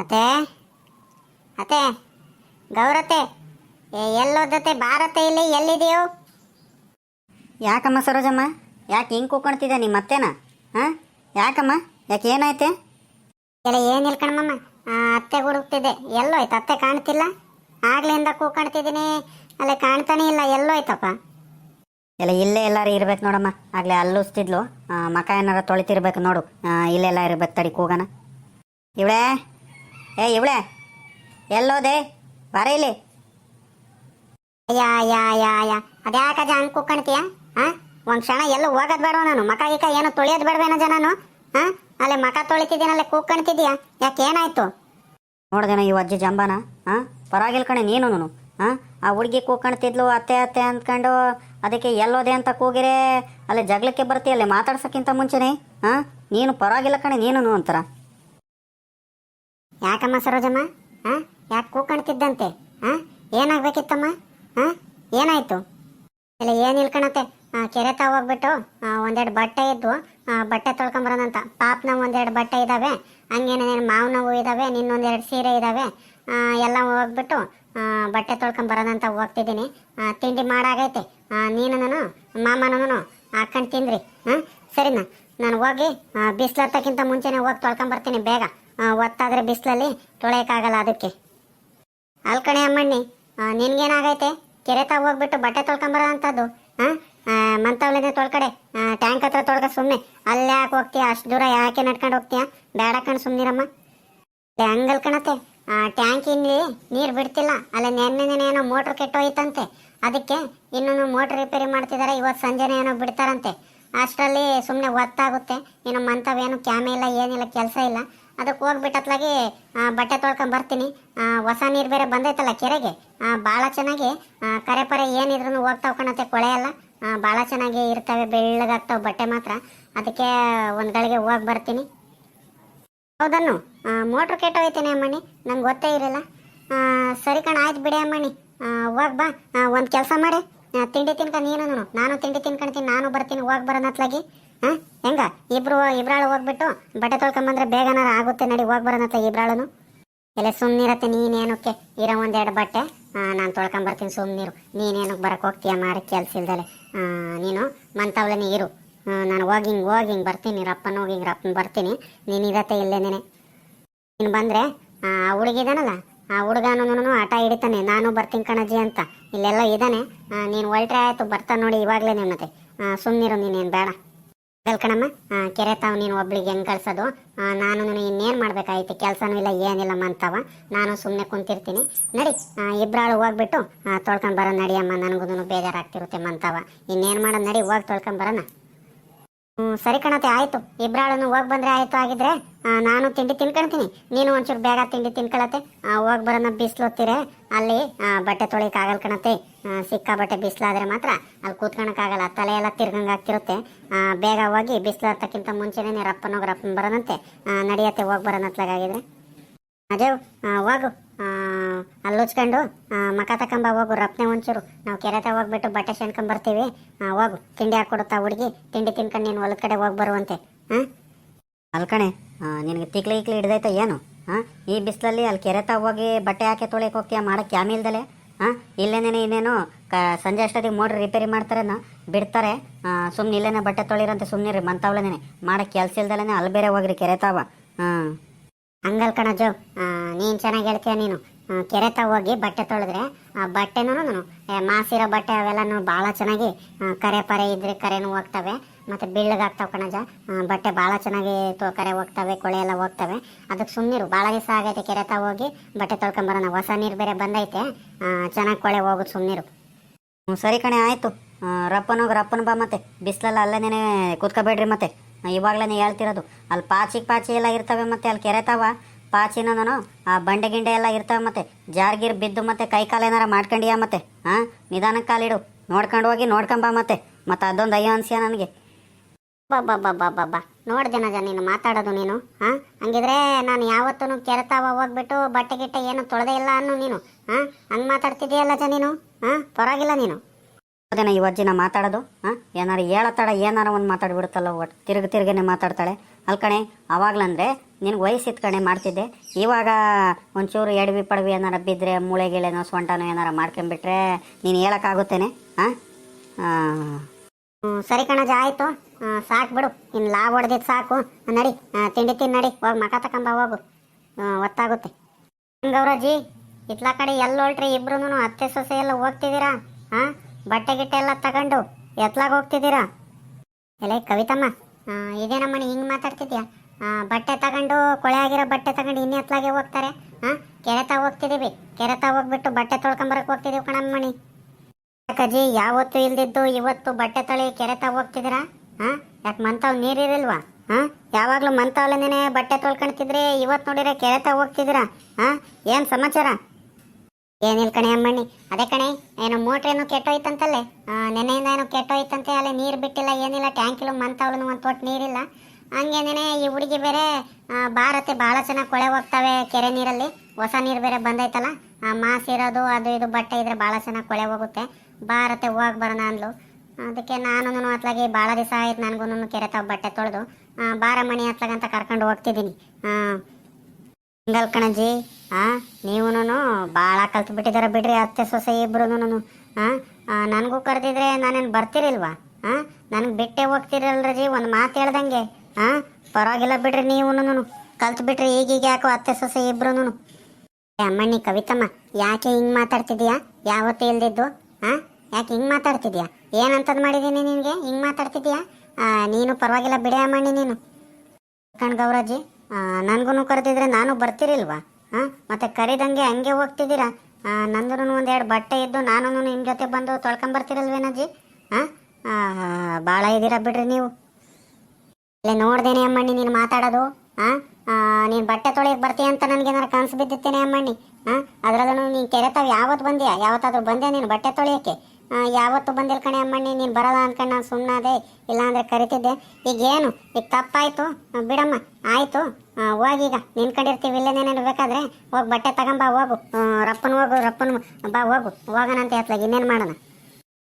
ಅತ್ತೆ? ಅತ್ತೆ? ಗೌರತೆ ಏ ಎಲ್ಲೋದತೆ ಭಾರತೆ ಇಲ್ಲಿ? ಎಲ್ಲಿದೆಯೋ ಯಾಕಮ್ಮ ಸರೋಜಮ್ಮ? ಯಾಕೆ ಹಿಂಗೆ ಕೂಕೊಳ್ತಿದ್ದೆ ನಿಮ್ಮ ಅತ್ತೆನ? ಹಾಂ? ಯಾಕಮ್ಮ? ಯಾಕೆ ಏನಾಯ್ತೆ? ಎಲ್ಲ ಏನಿಲ್ಲ ಕಣಮ್ಮ ಅತ್ತೆ ಹುಡುಕ್ತಿದ್ದೆ ಎಲ್ಲೋಯ್ತು? ಅತ್ತೆ ಕಾಣ್ತಿಲ್ಲ? ಆಗ್ಲಿಂದ ಕೂಕಣ್ತಿದ್ದೀನಿ ಅಲ್ಲೇ ಕಾಣ್ತಾನೆ ಇಲ್ಲ. ಎಲ್ಲೋಯ್ತಪ್ಪ? ಎಲ್ಲ ಇಲ್ಲೇ ಎಲ್ಲರೂ ಇರ್ಬೇಕು ನೋಡಮ್ಮ. ಆಗಲೇ ಅಲ್ಲೂಸ್ತಿದ್ಲು. ಮಕ್ಕ ಮಕ ಏನಾರ ತೊಳಿತಿರ್ಬೇಕು ನೋಡು. ಇಲ್ಲೆಲ್ಲ ಇರ್ಬೇಕು ತಡಿ ಕೂಗನ ಇವಳೆ? ಏ, ಇವಳೆ. ಎಲ್ಲೋದೆ? ಬರ ಇಲ್ಲಿ. ಯಾ ಯಾ ಯಾ ಯಾ ಅದ್ಯಾಕಜ ಹಂಗ್ ಕೂಕಣ್ತೀಯ ಹಾ ಒಂದ್ ಕ್ಷಣ ಎಲ್ಲೂ ಹೋಗೋದ್ ಬೇಡ ನಾನು. ಮಕ ಗಿಕ ಏನು ತೊಳಿಯೋದ್ ಬೇಡವೇನ ನಾನು ಹಾ ಅಲ್ಲೇ ಮಕ ತೊಳಿತಿದ್ದೀನಲ್ಲೇ ಕೂಕಣ್ತಿದ್ಯಾ ಯಾಕೆ ಏನಾಯ್ತು? ನೋಡ್ದೇನ ಈ ಅಜ್ಜಿ ಜಂಬಾನ. ಹಾಂ ಪರವಾಗಿಲ್ಲ ಕಣೆ, ನೀನು ಹಾಂ ಆ? ಹುಡುಗಿ ಕೂಕಣ್ತಿದ್ಲು ಅತ್ತೆ ಅತ್ತೆ ಅಂದ್ಕೊಂಡು ಅದಕ್ಕೆ ಎಲ್ಲೋದೆ ಅಂತ ಕೂಗಿರೇ, ಅಲ್ಲೇ ಜಗಳಕ್ಕೆ ಬರ್ತೀಯಲ್ಲೇ ಮಾತಾಡ್ಸೋಕ್ಕಿಂತ ಮುಂಚೆನೆ? ಹಾಂ ನೀನು ಪರವಾಗಿಲ್ಲ ಕಣೆ ನೀನು ಅಂತಾರ? ಯಾಕಮ್ಮ ಸರೋಜಮ್ಮ? ಹಾ ಯಾಕೆ ಕೂಕಣ್ತಿದ್ದಂತೆ? ಹಾ ಏನಾಗಬೇಕಿತ್ತಮ್ಮ? ಹಾ ಏನಾಯ್ತು? ಇಲ್ಲ ಏನು ಇಲ್ಕಣತ್ತೆ ಕೆರೆ ತಾವ್ ಹೋಗ್ಬಿಟ್ಟು ಒಂದೆರಡು ಬಟ್ಟೆ ಇದ್ವು. ಬಟ್ಟೆ ತೊಳ್ಕೊಂಬರೋದಂತ ಪಾಪ್ನ ಒಂದೆರಡು ಬಟ್ಟೆ ಇದಾವೆ. ಹಂಗೇನೇನು ಮಾವಿನ ಹೂ ಇದಾವೆ ನಿನ್ನೊಂದೆರಡು ಸೀರೆ ಇದಾವೆ. ಆ, ಎಲ್ಲ ಹೋಗ್ಬಿಟ್ಟು ಬಟ್ಟೆ ತೊಳ್ಕೊಂಬರೋದಂತ ಹೋಗ್ತಿದ್ದೀನಿ. ತಿಂಡಿ ಮಾಡಾಗೈತೆ. ನೀನು ನಾನು ಮಾಮನೂ ಹಾಕೊಂಡು ತಿಂದ್ರಿ. ಹಾಂ ಸರಿನಾ? ನಾನು ಹೋಗಿ ಬಿಸಿಲತ್ತಕ್ಕಿಂತ ಮುಂಚೆನೆ ಹೋಗಿ ತೊಳ್ಕೊಂಬರ್ತೀನಿ ಬೇಗ. ಒತ್ತಾದ್ರೆ ಬಿಸಿಲಲ್ಲಿ ತೊಳೆಯೋಕ್ಕಾಗಲ್ಲ ಅದಕ್ಕೆ. ಅಲ್ಕಣೆ ಅಮ್ಮಣ್ಣಿ ನಿನ್ಗೇನಾಗೈತೆ? ಕೆರೆ ತಾವ್ ಹೋಗ್ಬಿಟ್ಟು ಬಟ್ಟೆ ತೊಳ್ಕೊಂಬರೋ ಅಂಥದ್ದು ಹಾಂ ಮಂತವ್ಲೇನೆ ತೊಳ್ಕಡೆ. ಟ್ಯಾಂಕ್ ಹತ್ರ ತೊಳ್ಕ ಸುಮ್ಮನೆ ಅಲ್ಲಿ ಯಾಕೆ ಹೋಗ್ತೀಯ? ಅಷ್ಟು ದೂರ ಯಾಕೆ ನಡ್ಕೊಂಡು ಹೋಗ್ತೀಯ? ಬೇಡ ಕಣ್ ಸುಮ್ಮನಿರಮ್ಮ ಹಂಗಲ್ ಆ, ಟ್ಯಾಂಕ್ ಇಲ್ಲಿ ನೀರು ಬಿಡ್ತಿಲ್ಲ. ಅಲ್ಲ, ನೆನ್ನೆ ಏನೋ ಮೋಟ್ರ್ ಕೆಟ್ಟೋಯ್ತಂತೆ. ಅದಕ್ಕೆ ಇನ್ನೂ ಮೋಟ್ರ್ ರಿಪೇರಿ ಮಾಡ್ತಿದ್ದಾರೆ ಇವತ್ತು ಸಂಜೆನೇ ಏನೋ ಬಿಡ್ತಾರಂತೆ. ಅಷ್ಟರಲ್ಲಿ ಸುಮ್ಮನೆ ಒತ್ತಾಗುತ್ತೆ. ಇನ್ನು ಮಂತವೇನು ಕ್ಯಾಮೆ ಇಲ್ಲ, ಏನಿಲ್ಲ, ಕೆಲಸ ಇಲ್ಲ. ಅದಕ್ಕೆ ಹೋಗ್ಬಿಟ್ಟತ್ಲಾಗಿ ಬಟ್ಟೆ ತೊಳ್ಕೊಂಡ್ ಬರ್ತೀನಿ. ಹೊಸ ನೀರು ಬೇರೆ ಬಂದೈತಲ್ಲ ಕೆರೆಗೆ. ಭಾಳ ಚೆನ್ನಾಗಿ ಕರೆ ಪರೆ ಏನಿದ್ರು ಹೋಗ್ತಾವ ಕಣತ್ತೆ ಕೊಳೆ ಎಲ್ಲ. ಭಾಳ ಚೆನ್ನಾಗಿ ಇರ್ತವೆ, ಬೆಳ್ಳಗಾಗ್ತಾವೆ ಬಟ್ಟೆ ಮಾತ್ರ. ಅದಕ್ಕೆ ಒಂದು ಗಳಿಗೆ ಹೋಗಿ ಬರ್ತೀನಿ. ಹೌದನ್ನು? ಮೋಟ್ರ್ ಕೆಟ್ಟೋಗ್ತೀನಿ ಅಮ್ಮಣ್ಣಿ, ನಂಗೆ ಗೊತ್ತೇ ಇರಲಿಲ್ಲ. ಸರಿ ಕಣ, ಆಯ್ತು ಬಿಡಿ ಅಮ್ಮಣ್ಣಿ. ಹೋಗ್ ಬಾ. ಒಂದು ಕೆಲಸ ಮಾಡಿ. ತಿಂಡಿ ತಿನ್ಕ ನೀನು ನಾನು ತಿಂಡಿ ತಿನ್ಕೊಂತೀನಿ, ನಾನು ಬರ್ತೀನಿ, ಹೋಗಿ ಬರೋನತ್ಲಾಗಿ ಹೆಂಗ? ಇಬ್ರು ಇಬ್ರಾಳು ಹೋಗ್ಬಿಟ್ಟು ಬಟ್ಟೆ ತೊಳ್ಕೊಂಬಂದ್ರೆ ಬೇಗನಾರ ಆಗುತ್ತೆ ನಡಿ ಹೋಗಿ ಇಬ್ರಾಳುನು. ಎಲ್ಲ ಸುಮ್ನಿರತ್ತೆ ನೀನೇನಕ್ಕೆ? ಇರೋ ಒಂದೆರಡು ಬಟ್ಟೆ ನಾನು ತೊಳ್ಕೊಂಬರ್ತೀನಿ ಸುಮ್ಮನಿರು ನೀನೇನಕ್ಕೆ ಬರಕ್ಕೆ ಹೋಗ್ತೀಯ ಮಾಡಿ ಕೆಲ್ಸ ಇಲ್ದಲೆ? ಆ, ನೀನು ಮಂತವ್ಲನೇ ಇರು. ನಾನು ಹೋಗಿ ಹಿಂಗೆ ಹೋಗಿ ಬರ್ತೀನಿ ರಪ್ಪನ ಹೋಗಿ ರಪ್ಪನ ಬರ್ತೀನಿ. ನೀನು ಇರತ್ತೆ ಇಲ್ಲೇನೇನೆ. ನೀನು ಬಂದರೆ ಆ ಹುಡುಗಿದಾನಲ್ಲ ಆ ಹುಡುಗನೂ ಆಟ ಹಿಡಿತಾನೆ. ನಾನು ಬರ್ತೀನಿ ಕಣಜ್ಜಿ ಅಂತ. ಇಲ್ಲೆಲ್ಲ ಇದ್ದಾನೆ ನೀನು ಒಳ್ಟ್ರೆ ಆಯಿತು ಬರ್ತಾನೆ ನೋಡಿ ಇವಾಗಲೇ ಮತ್ತೆ ಸುಮ್ಮನಿರು ನೀನೇನು ಬೇಡ. ಕಣಮ್ಮ ಕೆರೆ ತಾವು ನೀನು ಒಬ್ಳಿಗೆ ಹೆಂಗ್ ಕಳ್ಸೋದು? ನಾನು ನಾನು ಇನ್ನೇನ್ ಮಾಡ್ಬೇಕಾಯ್ತು? ಕೆಲಸನೂ ಇಲ್ಲ ಏನಿಲ್ಲ ಮಂತವ ನಾನು ಸುಮ್ಮನೆ ಕುಂತಿರ್ತೀನಿ. ನಡಿ ಇಬ್ರಾಳು ಹೋಗ್ಬಿಟ್ಟು ತೊಳ್ಕೊಂಡ್ ಬರೋ ನಡಿಯಮ್ಮ ನನಗೂ ಬೇಜಾರಾಗ್ತಿರುತ್ತೆ ಮಂತವ ಇನ್ನೇನ್ ಮಾಡೋದು ನಡಿ, ಹೋಗಿ ತೊಳ್ಕೊಂಡ್ ಬರೋಣ. ಹ್ಮ್, ಸರಿ ಕಣತೆ, ಆಯ್ತು. ಇಬ್ರಾಳುನು ಹೋಗ್ ಬಂದ್ರೆ ಆಯ್ತು ಆಗಿದ್ರೆ ನಾನು ತಿಂಡಿ ತಿನ್ಕೊಂತೀನಿ. ನೀನು ಒಂಚೂರು ಬೇಗ ತಿಂಡಿ ತಿನ್ಕೊಳತ್ತೆ. ಹೋಗ್ ಬರೋಣ, ಬಿಸಿಲು ಹೊತ್ತಿರೆ. ಅಲ್ಲಿ ಬಟ್ಟೆ ತೊಳಿಕ್ ಆಗಲ್ ಕಣತೆ. ಸಿಕ್ಕಾಬಟ್ಟೆ ಬಿಸಿಲಾದರೆ ಮಾತ್ರ ಅಲ್ಲಿ ಕೂತ್ಕೊಳಕ್ಕಾಗಲ್ಲ ತಲೆ ಎಲ್ಲ ತಿರ್ಗಂಗೆ ಆಗ್ತಿರುತ್ತೆ. ಬೇಗ ಹೋಗಿ ಬಿಸಿಲು ಹತ್ತಕ್ಕಿಂತ ಮುಂಚೆನೇ ರಪ್ಪನೋಗಿ ರಪ್ಪನ ಬರೋದಂತೆ ನಡೆಯತ್ತೆ ಹೋಗಿ ಬರೋಣತ್ಲಾಗಿದ್ರೆ ಅದೇವ್ ಹೋಗು. ಅಲ್ಲಿ ಉಚ್ಕೊಂಡು ಮಕ ತಕೊಂಬ ಹೋಗು ರಪ್ನೆ ಒಂಚೂರು. ನಾವು ಕೆರೆತ ಹೋಗ್ಬಿಟ್ಟು ಬಟ್ಟೆ ಶೆಣ್ಕೊಂಡ್ ಬರ್ತೀವಿ. ಆ, ಹೋಗು. ತಿಂಡಿ ಹಾಕ್ಕೊಡುತ್ತಾ ಹುಡುಗಿ. ತಿಂಡಿ ತಿನ್ಕೊಂಡು ನೀನು ಹೊಲದ ಕಡೆ ಹೋಗಿ ಬರುವಂತೆ. ಹಾಂ ಅಲ್ಕಣೆ ನಿನಗೆ ತಿಕ್ಲಿ ಇಕ್ಲಿ ಹಿಡ್ದೈತ ಏನು? ಹಾಂ ಈ ಬಿಸಿಲಲ್ಲಿ ಅಲ್ಲಿ ಕೆರೆತ ಹೋಗಿ ಬಟ್ಟೆ ಹಾಕಿ ತೊಳೆಯಕ್ಕೆ ಹೋಗ್ತೀಯ? ಮಾಡಕ್ಕೆ ಕ್ಯಾಮ್ ಇಲ್ದಲೆ? ಹಾಂ? ಇಲ್ಲೇನೇ ಇನ್ನೇನು? ಕ, ಸಂಜೆ ಅಷ್ಟೊತ್ತಿಗೆ ಮೋಟ್ರ್ ರಿಪೇರಿ ಮಾಡ್ತಾರೇನೋ? ಬಿಡ್ತಾರೆ. ಸುಮ್ಮನೆ ಇಲ್ಲೇನೆ ಬಟ್ಟೆ ತೊಳಿರಂತೆ ಸುಮ್ಮನೆ ರೀ ಮಂತಾವ್ಲೇನೆ ಮಾಡಕ್ಕೆ ಕೆಲಸ ಇಲ್ದಲೇನೆ ಅಲ್ಲಿ ಬೇರೆ ಹೋಗ್ರಿ ಕೆರೆ ತಾವ ಹಾಂ. ಹಂಗಲ್ ಕಣ ಜೋ ನೀನ್ ಚೆನ್ನಾಗಿ ಹೇಳ್ತೀಯ ನೀನು. ಕೆರೆ ತಾವ ಹೋಗಿ ಬಟ್ಟೆ ತೊಳೆದ್ರೆ ಆ ಬಟ್ಟೆನೂ ನಾನು ಮಾಸಿರೋ ಬಟ್ಟೆ ಅವೆಲ್ಲನೂ ಭಾಳ ಚೆನ್ನಾಗಿ ಕರೆ ಪರೆ ಇದ್ರೆ ಕರೆನೂ ಹೋಗ್ತವೆ. ಮತ್ತೆ ಬೆಳ್ಳಗಾಗ್ತಾವೆ ಕಣಜ ಬಟ್ಟೆ ಭಾಳ ಚೆನ್ನಾಗಿ ಕರೆ ಹೋಗ್ತವೆ, ಕೊಳೆ ಎಲ್ಲ ಹೋಗ್ತವೆ. ಅದಕ್ಕೆ ಸುಮ್ಮನಿರು ಭಾಳ ದಿವಸ ಆಗೈತೆ ಕೆರೆತ ಹೋಗಿ ಬಟ್ಟೆ ತೊಳ್ಕೊಂಬರೋಣ. ಹೊಸ ನೀರು ಬೇರೆ ಬಂದೈತೆ ಚೆನ್ನಾಗಿ ಕೊಳೆ ಹೋಗುದು ಸುಮ್ಮನಿರು ಸರಿ ಕಣೆ, ಆಯಿತು. ರಪ್ಪನೋಗಿ ರಪ್ಪನ ಬಾ ಮತ್ತೆ. ಬಿಸಿಲಲ್ಲ ಅಲ್ಲೇ ಕೂತ್ಕೋಬೇಡ್ರಿ ಮತ್ತೆ. ಇವಾಗಲೇ ಹೇಳ್ತಿರೋದು. ಅಲ್ಲಿ ಪಾಚಿಗೆ ಪಾಚಿ ಎಲ್ಲ ಇರ್ತವೆ ಮತ್ತೆ, ಅಲ್ಲಿ ಕೆರೆತಾವ. ಪಾಚಿನೂ ಆ ಬಂಡೆ ಗಿಂಡೆ ಎಲ್ಲ ಇರ್ತಾವ ಮತ್ತೆ. ಜಾರ್ಗಿರ್ ಬಿದ್ದು ಮತ್ತೆ ಕೈ ಕಾಲು ಏನಾರ ಮಾಡ್ಕೊಂಡಿಯಾ ಮತ್ತೆ? ಹಾಂ ನಿಧಾನಕ್ಕೆ ಕಾಲಿಡು ನೋಡ್ಕೊಂಡು ಹೋಗಿ ನೋಡ್ಕೊಂಬಾ ಮತ್ತೆ. ಮತ್ತೆ ಅದೊಂದು ಅಯ್ಯೋ ಅನ್ಸ್ಯ ನನಗೆ? ಬಾಬಾ ನೋಡ್ದೆ ನಜ ನೀನು, ಮಾತಾಡೋದು ನೀನು ಹಾ ಹಂಗಿದ್ರೆ ನಾನು ಯಾವತ್ತೂ ಕೆರೆತಾವ ಹೋಗ್ಬಿಟ್ಟು ಬಟ್ಟೆ ಗಿಟ್ಟೆ ಏನು ತೊಳೆದೇ ಇಲ್ಲ ಅನ್ನು ನೀನು ಹಾ ಹಂಗೆ ಮಾತಾಡ್ತಿದ್ದೀಯಲ್ಲ ಜ ನೀನು ಹಾ ಪರವಾಗಿಲ್ಲ ನೀನು. ಅದೇನ ಈ ಮಾತಾಡೋದು ಹಾ ಏನಾರು ಹೇಳತ್ತಾಳ, ಏನಾರ ಒಂದು ಮಾತಾಡ್ಬಿಡುತ್ತಲ್ಲ ಒಟ್ಟು ತಿರುಗಿ ತಿರುಗೇನೆ ಮಾತಾಡ್ತಾಳೆ. ಅಲ್ಲಿ ಕಣೆ, ಅವಾಗ್ಲಂದ್ರೆ ನಿನ್ಗೆ ವಯಸ್ಸಿತ್ತು ಕಣೆ ಮಾಡ್ತಿದ್ದೆ. ಇವಾಗ ಒಂಚೂರು ಎಡವಿ ಪಡವಿ ಏನಾರ ಬಿದ್ದರೆ ಮೂಳೆ ಗಿಳೆನೋ ಸೊಂಟನೋ ಏನಾರ ಮಾಡ್ಕೊಂಬಿಟ್ರೆ ನೀನು ಹೇಳೋಕ್ಕಾಗುತ್ತೇನೆ ಹಾಂ ಸರಿ ಕಣಜ ಆಯಿತು. ಸಾಕು ಬಿಡು. ಇನ್ನು ಲಾಭ ಹೊಡೆದಿದ್ದು ಸಾಕು. ನಡಿ ತಿಂಡಿ ತಿನ್, ನಡಿ. ಹೋಗಿ ಮಕ ತಕೊಂಬ, ಹೋಗು. ಒತ್ತಾಗುತ್ತೆ. ಗೌರಜಿ ಇತ್ಲ ಕಡೆ ಎಲ್ಲಿ ಹೊಲ್ಟ್ರಿ ಇಬ್ರು ಅತ್ತೆ ಸೊಸೆ ಎಲ್ಲ ಹೋಗ್ತಿದ್ದೀರಾ ಹಾಂ ಬಟ್ಟೆ ಗಿಟ್ಟೆ ಎಲ್ಲ ತಗೊಂಡು ಎತ್ಲಾಗ ಹೋಗ್ತಿದ್ದೀರಾ ಎಲೆ, ಕವಿತಮ್ಮ. ಇದೇನಮ್ಮನಿ ಹಿಂಗೆ ಮಾತಾಡ್ತಿದ್ಯಾ? ಬಟ್ಟೆ ತಗೊಂಡು ಕೊಳೆ ಆಗಿರೋ ಬಟ್ಟೆ ತಗೊಂಡು ಇನ್ನೇ ಹತ್ಲಾಗೆ ಹೋಗ್ತಾರೆ. ಹಾಂ ಕೆರೆ ತಾ ಹೋಗ್ತಿದೀವಿ. ಕೆರೆ ತಾ ಹೋಗ್ಬಿಟ್ಟು ಬಟ್ಟೆ ತೊಳ್ಕೊಂಬರಕ್ ಹೋಗ್ತಿದೀವಿ ಕಣಮ್ಮಣಿ ಅಕ್ಕಜಿ, ಯಾವತ್ತು ಇಲ್ದಿದ್ದು ಇವತ್ತು ಬಟ್ಟೆ ತೊಳಿ ಕೆರೆ ತಾ ಹೋಗ್ತಿದ್ದೀರಾ? ಹಾ ಯಾಕೆ ಮಂತಾವ್ ನೀರಿರಲ್ವಾ ಹಾ ಯಾವಾಗಲೂ ಮಂತಾವಲ್ಲೇ ಬಟ್ಟೆ ತೊಳ್ಕೊಳ್ತಿದ್ರಿ ಇವತ್ತು ನೋಡಿರ ಕೆರೆ ತಾ ಹೋಗ್ತಿದ್ದೀರಾ? ಹಾ ಏನ್ ಸಮಾಚಾರ? ಏನಿಲ್ಲ ಕಣೆ ಅಮ್ಮಣ್ಣಿ. ಅದೇ ಕಣೆ ಏನೋ ಮೋಟ್ರ್ ಏನೋ ಕೆಟ್ಟೋಯ್ತಂತಲ್ಲೇ. ನೆನೆಯಿಂದ ಏನೋ ಕೆಟ್ಟೋಯ್ತಂತೆ ಅಲ್ಲಿ ನೀರು ಬಿಟ್ಟಿಲ್ಲ ಏನಿಲ್ಲ ಟ್ಯಾಂಕಿಲು ಮಂತವ್ಳು ಒಂದು ತೊಟ್ಟು ನೀರಿಲ್ಲ. ಹಂಗೇನೇ ಈ ಹುಡುಗಿ ಬೇರೆ ಬಾರತ್ತೆ ಭಾಳ ಚೆನ್ನಾಗಿ ಕೊಳೆ ಹೋಗ್ತವೆ ಕೆರೆ ನೀರಲ್ಲಿ. ಹೊಸ ನೀರು ಬೇರೆ ಬಂದೈತಲ್ಲ ಆ, ಮಾಸಿರೋದು ಅದು ಇದು ಬಟ್ಟೆ ಇದ್ರೆ ಭಾಳ ಚೆನ್ನಾಗಿ ಕೊಳೆ ಹೋಗುತ್ತೆ. ಬಾರತ್ತೆ ಹೋಗಿ ಬರೋಣ ಅಂದ್ಲು. ಅದಕ್ಕೆ ನಾನು ಅತ್ಲಾಗಿ ಭಾಳ ದಿವಸ ಆಯ್ತು ನನಗೂ ಕೆರೆ ತಾವು ಬಟ್ಟೆ ತೊಳೆದು. ಬಾರ ಮಣಿ ಅತ್ಲಾಗಂತ ಕರ್ಕೊಂಡು ಹೋಗ್ತಿದ್ದೀನಿ. ಹಿಂಗಲ್ ಕಣಜ್ಜಿ. ಆ ನೀವುನು ಭಾಳ ಕಲ್ತು ಬಿಟ್ಟಿದಾರ ಬಿಡ್ರಿ ಅತ್ತೆ ಸೊಸೆ ಇಬ್ರು ಹಾಂ ನನಗೂ ಕರೆದಿದ್ರೆ ನಾನೇನು ಬರ್ತಿರಿಲ್ವಾ? ಹಾಂ ನನಗೆ ಬಿಟ್ಟೆ ಹೋಗ್ತಿರಲ್ರಜಿ ಒಂದು ಮಾತು ಹೇಳ್ದಂಗೆ. ಹಾಂ ಪರವಾಗಿಲ್ಲ ಬಿಡ್ರಿ ನೀವುನು ಕಲ್ತು ಬಿಟ್ರಿ ಈಗೀಗ ಯಾಕೋ ಅತ್ತೆ ಸೊಸೆ ಇಬ್ರು ಅಮ್ಮಣ್ಣಿ ಕವಿತಮ್ಮ, ಯಾಕೆ ಹಿಂಗೆ ಮಾತಾಡ್ತಿದ್ಯಾ? ಯಾವತ್ತೂ ಇಲ್ದಿದ್ದು. ಹಾಂ ಯಾಕೆ ಹಿಂಗೆ ಮಾತಾಡ್ತಿದ್ಯಾ? ಏನಂತದ್ ಮಾಡಿದ್ದೀನಿ ನಿನಗೆ? ಹಿಂಗೆ ಮಾತಾಡ್ತಿದ್ಯಾ? ನೀನು ಪರವಾಗಿಲ್ಲ ಬಿಡೆ ಅಮ್ಮಣ್ಣಿ ನೀನು. ಕಣ್ ಗೌರಜ್ಜಿ ನನಗೂ ಕರೆದಿದ್ರೆ ನಾನು ಬರ್ತಿರಿಲ್ವಾ? ಹಾಂ ಮತ್ತೆ ಕರೀದಂಗೆ ಹಂಗೆ ಹೋಗ್ತಿದ್ದೀರಾ? ನಂದು ಎರಡು ಬಟ್ಟೆ ಇದ್ದು ನಾನು ನಿಮ್ಮ ಜೊತೆ ಬಂದು ತೊಳ್ಕೊಂಬರ್ತಿರಲ್ವೇನಜ್ಜಿ ಹಾಂ ಭಾಳ ಇದ್ದೀರಾ ಬಿಡ್ರಿ ನೀವು. ಅಲ್ಲೇ ನೋಡ್ದೇನೆ ಅಮ್ಮಣ್ಣಿ ನೀನು ಮಾತಾಡೋದು. ಹಾಂ ನೀನು ಬಟ್ಟೆ ತೊಳೆಯಕ್ಕೆ ಬರ್ತೀಯ ಅಂತ ನನಗೇನಾರು ಕನಸು ಬಿದ್ದಿತ್ತೇನೆ ಅಮ್ಮಣ್ಣಿ? ಹಾಂ ಅದರಲ್ಲೂ ನೀನು ಕೆರೆತಾವ ಯಾವತ್ತು ಬಂದ್ಯಾ? ಯಾವತ್ತಾದರೂ ಬಂದೆ ನೀನು ಬಟ್ಟೆ ತೊಳೆಯೋಕ್ಕೆ? ಯಾವತ್ತು ಬಂದಿಲ್ಲ ಕಣೆ ಅಮ್ಮಣ್ಣಿ, ನೀನು ಬರಲ್ಲ ಅನ್ಕೊಂಡು ನಾನು ಸುಮ್ಮನಾದೆ ಇಲ್ಲಾಂದರೆ ಕರಿತಿದ್ದೆ. ಈಗ ಏನು ಈಗ ತಪ್ಪಾಯಿತು? ಬಿಡಮ್ಮ, ಆಯಿತು. ಹೋಗೀಗ ನಿನ್ ಇಲ್ಲೇ ಬೇಕಾದ್ರೆ. ಹೋಗಿ ಬಟ್ಟೆ ತಗೊಂಬಾ, ಹೋಗು. ರಪ್ಪನ ಹೋಗು, ರಪ್ಪನ ಬಾ, ಹೋಗು. ಹೋಗೋಣಂತ ಹೇಳ್ತಾಗ ಇನ್ನೇನು ಮಾಡೋಣ?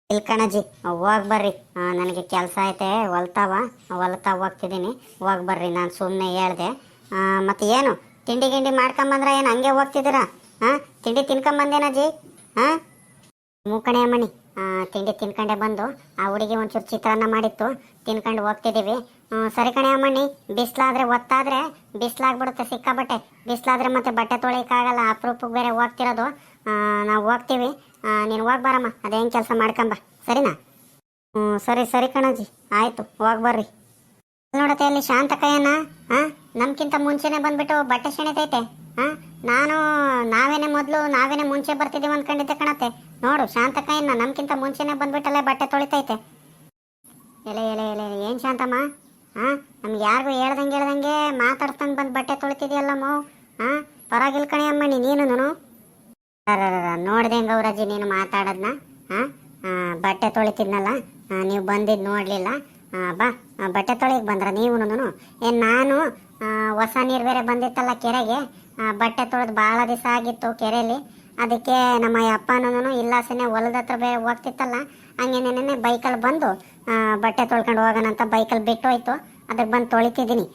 ಇಲ್ಲ ಕಣಜ್ಜಿ ಹೋಗಿ ಬರ್ರಿ. ನನಗೆ ಕೆಲಸ ಐತೆ, ಹೊಲ್ತಾವ. ಹೊಲ್ತಾ ಹೋಗ್ತಿದ್ದೀನಿ. ಹೋಗಿ ಬರ್ರಿ, ನಾನು ಸುಮ್ಮನೆ ಹೇಳ್ದೆ. ಮತ್ತು ಏನು? ತಿಂಡಿ ಗಿಂಡಿ ಮಾಡ್ಕೊಂಬಂದ್ರೆ ಏನು ಹಂಗೆ ಹೋಗ್ತಿದ್ದೀರಾ? ಹಾಂ ತಿಂಡಿ ತಿನ್ಕೊಂಬಂದೇನಜ್ಜಿ ಹಾಂ ಮೂಕಣೆ ಅಮ್ಮಣಿ ತಿಂಡಿ ತಿನ್ಕೊಂಡೆ ಬಂದು ಆ ಹುಡುಗಿ ಒಂಚೂರು ಚಿತ್ರಾನ್ನ ಮಾಡಿತ್ತು. ತಿನ್ಕೊಂಡು ಹೋಗ್ತಿದ್ದೀವಿ ಸರಿ ಕಣೆ ಅಮ್ಮಣ್ಣಿ. ಬಿಸಿಲಾದ್ರೆ ಒತ್ತಾದ್ರೆ ಬಿಸಿಲಾಗ್ಬಿಡುತ್ತೆ ಸಿಕ್ಕಾಬಟ್ಟೆ ಬಿಸಿಲಾದ್ರೆ ಮತ್ತೆ ಬಟ್ಟೆ ತೊಳಿಯಕ್ಕಾಗಲ್ಲ ಅಪರೂಪಕ್ಕೆ ಬೇರೆ ಹೋಗ್ತಿರೋದು. ನಾವು ಹೋಗ್ತೀವಿ. ನೀನು ಹೋಗ್ಬಾರಮ್ಮ ಬರಮ್ಮ, ಅದೇನು ಕೆಲಸ ಮಾಡ್ಕೊಂಬ. ಸರಿನಾ? ಹ್ಞೂ ಸರಿ ಸರಿ ಕಣಜ್ಜಿ ಆಯಿತು ಹೋಗ್ಬರ್ರಿ ನೋಡತ್ತೆ ಅಲ್ಲಿ ಶಾಂತಕಯ್ಯನ ಹಾಂ ನಮ್ಗಿಂತ ಮುಂಚೆನೆ ಬಂದ್ಬಿಟ್ಟು ಬಟ್ಟೆ ಸೆಣಿತೈತೆ. ಹಾ ನಾನು ನಾವೇನೆ ಮೊದಲು, ನಾವೇನೆ ಮುಂಚೆ ಬರ್ತಿದ್ದೀವಿ ಅನ್ಕೊಂಡಿದ್ದೆ ಕಣತ್ತೆ. ನೋಡು ಶಾಂತಕಯ್ಯನ ನಮ್ಗಿಂತ ಮುಂಚೆನೆ ಬಂದ್ಬಿಟ್ಟಲ್ಲೇ ಬಟ್ಟೆ ತೊಳಿತೈತೆ. ಎಲೆ ಎಲೆ ಎಲೆ, ಏನು ಶಾಂತಮ್ಮ? ಹಾ ನಮ್ಗೆ ಯಾರಿಗೂ ಹೇಳ್ದಂಗೆ ಹೇಳ್ದಂಗೆ ಮಾತಾಡ್ತಂಗೆ ಬಂದು ಬಟ್ಟೆ ತೊಳಿತಿದ್ಯಲ್ಲಮ್ಮ ಹಾ ಪರವಾಗಿಲ್ಲ ಕಣೆ ಅಮ್ಮಣಿ ನೀನು ನೋಡ್ದೆ ಗೌರಜ್ಜಿ, ನೀನು ಮಾತಾಡೋದನ್ನ ಹಾಂ ಬಟ್ಟೆ ತೊಳಿತಿದ್ನಲ್ಲ ನೀವು ಬಂದಿದ್ದು ನೋಡಲಿಲ್ಲ. ಬಾ ಬಟ್ಟೆ ತೊಳಿಗೆ ಬಂದ್ರ ನೀವು ಏನು ನಾನು ಹೊಸ ನೀರು ಬೇರೆ ಬಂದಿತ್ತಲ್ಲ ಕೆರೆಗೆ ಬಟ್ಟೆ ತೊಳೆದು ಭಾಳ ದಿವಸ ಆಗಿತ್ತು ಕೆರೆಯಲ್ಲಿ ಅದಕ್ಕೆ ನಮ್ಮ ಅಪ್ಪನೂ ಇಲ್ಲಾಸನೆ ಹೊಲದ ಹತ್ರ ಬೇ ಹೋಗ್ತಿತ್ತಲ್ಲ, ಹಂಗೆ ನೆನೆ ಬೈಕಲ್ಲಿ ಬಂದು ಬಟ್ಟೆ ತೊಳ್ಕೊಂಡು ಹೋಗೋಣ ಅಂತ ಬೈಕಲ್ಲಿ ಬಿಟ್ಟು ಹೋಯ್ತು ಅದಕ್ಕೆ ಬಂದು ತೊಳಿತಿದ್ದೀನಿ.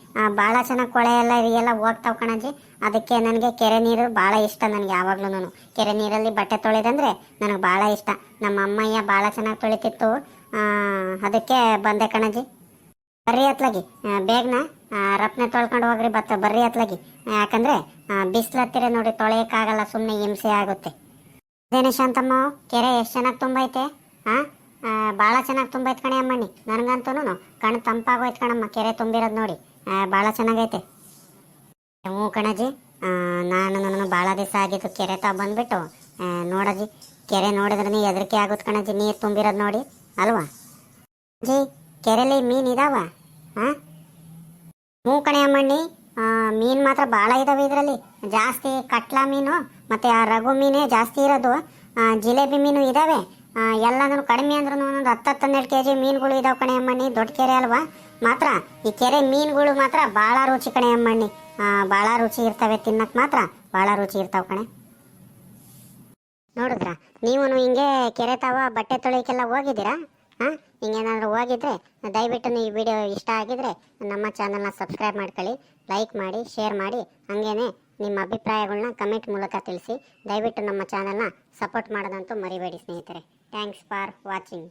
ಭಾಳ ಚೆನ್ನಾಗಿ ಕೊಳೆ ಎಲ್ಲ ಎಲ್ಲ ಹೋಗ್ತಾವ ಕಣಜ್ಜಿ. ಅದಕ್ಕೆ ನನಗೆ ಕೆರೆ ನೀರು ಭಾಳ ಇಷ್ಟ ನನಗೆ ಯಾವಾಗ್ಲೂ ಕೆರೆ ನೀರಲ್ಲಿ ಬಟ್ಟೆ ತೊಳೆದಂದ್ರೆ ನನಗೆ ಭಾಳ ಇಷ್ಟ. ನಮ್ಮ ಅಮ್ಮಯ್ಯ ಭಾಳ ಚೆನ್ನಾಗಿ ತೊಳಿತಿತ್ತು. ಅದಕ್ಕೆ ಬಂದೆ ಕಣಜ್ಜಿ. ಬರ್ರಿ ಹತ್ಲಾಗಿ ಬೇಗನಾ? ರಪ್ನೆ ತೊಳ್ಕೊಂಡು ಹೋಗ್ರಿ ಬತ್ತ ಬರ್ರಿ ಅತ್ಲಾಗಿ. ಯಾಕಂದ್ರೆ ಬಿಸಿಲು ಹತ್ತಿರ ನೋಡಿ ತೊಳೆಯಕ್ಕಾಗಲ್ಲ ಸುಮ್ಮನೆ ಹಿಂಸೆ ಆಗುತ್ತೆ. ಅದೇನೇ ಶಾಂತಮ್ಮ ಕೆರೆ ಎಷ್ಟು ಚೆನ್ನಾಗಿ ತುಂಬೈತೆ? ಹಾ ಭಾಳ ಚೆನ್ನಾಗಿ ತುಂಬೈತೆ ಕಣೆ ಅಮ್ಮಣ್ಣಿ. ನನಗಂತೂ ಕಣ್ಣು ತಂಪಾಗೋಯ್ತು ಕಣಮ್ಮ ಕೆರೆ ತುಂಬಿರೋದು ನೋಡಿ. ಭಾಳ ಚೆನ್ನಾಗೈತೆ. ಹ್ಞೂ ಕಣಜಿ ನಾನು ನಾನು ಭಾಳ ದಿವಸ ಆಗಿದ್ದು ಕೆರೆ ತಾ ಬಂದ್ಬಿಟ್ಟು ಆ, ನೋಡಜ್ಜಿ ಕೆರೆ ನೋಡಿದ್ರೆ ಹೆದರಿಕೆ ಆಗುತ್ತೆ ಕಣಜಿ ನೀರು ತುಂಬಿರೋದು ನೋಡಿ ಅಲ್ವಾ? ಜಿ ಕೆರೆಲಿ ಮೀನು ಇದಾವ? ಹಾಂ ಹ್ಞೂ ಕಣೆ ಅಮ್ಮಣ್ಣಿ. ಮೀನು ಮಾತ್ರ ಭಾಳ ಇದಾವೆ ಇದರಲ್ಲಿ. ಜಾಸ್ತಿ ಕಟ್ಲಾ ಮೀನು, ಮತ್ತು ಆ ರಘು ಮೀನೇ ಜಾಸ್ತಿ ಇರೋದು. ಜಿಲೇಬಿ ಮೀನು ಇದಾವೆ. ಎಲ್ಲಾದ್ರೂ ಕಡಿಮೆ ಅಂದ್ರೂ ಒಂದು ಹತ್ತು ಹನ್ನೆರಡು ಕೆ ಜಿ ಮೀನುಗಳು ಇದಾವೆ ಕಣೆ ಅಮ್ಮಣ್ಣಿ, ದೊಡ್ಡ ಕೆರೆ ಅಲ್ವಾ? ಮಾತ್ರ ಈ ಕೆರೆ ಮೀನುಗಳು ಮಾತ್ರ ಭಾಳ ರುಚಿ ಕಣೆ ಅಮ್ಮಣ್ಣಿ. ಭಾಳ ರುಚಿ ಇರ್ತವೆ ತಿನ್ನಕ್ಕೆ ಮಾತ್ರ ಭಾಳ ರುಚಿ ಇರ್ತಾವೆ ಕಣೆ. ನೋಡಿದ್ರಾ? ನೀವು ಹಿಂಗೆ ಕೆರೆ ತಾವ ಬಟ್ಟೆ ತೊಳಿಕೆಲ್ಲ ಹೋಗಿದ್ದೀರಾ? ಹಾಂ ಹಿಂಗೇನಾದರೂ ಹೋಗಿದ್ರೆ ದಯವಿಟ್ಟು ಈ ವಿಡಿಯೋ ಇಷ್ಟ ಆಗಿದ್ರೆ ನಮ್ಮ ಚಾನಲ್ನ ಸಬ್ಸ್ಕ್ರೈಬ್ ಮಾಡ್ಕೊಳ್ಳಿ ಲೈಕ್ ಮಾಡಿ ಶೇರ್ ಮಾಡಿ, ಹಾಗೇನೆ ನಿಮ್ಮ ಅಭಿಪ್ರಾಯಗಳನ್ನ ಕಮೆಂಟ್ ಮೂಲಕ ತಿಳಿಸಿ. ದಯವಿಟ್ಟು ನಮ್ಮ ಚಾನಲ್ನ ಸಪೋರ್ಟ್ ಮಾಡೋದಂತೂ ಮರಿಬೇಡಿ ಸ್ನೇಹಿತರೆ. Thanks for watching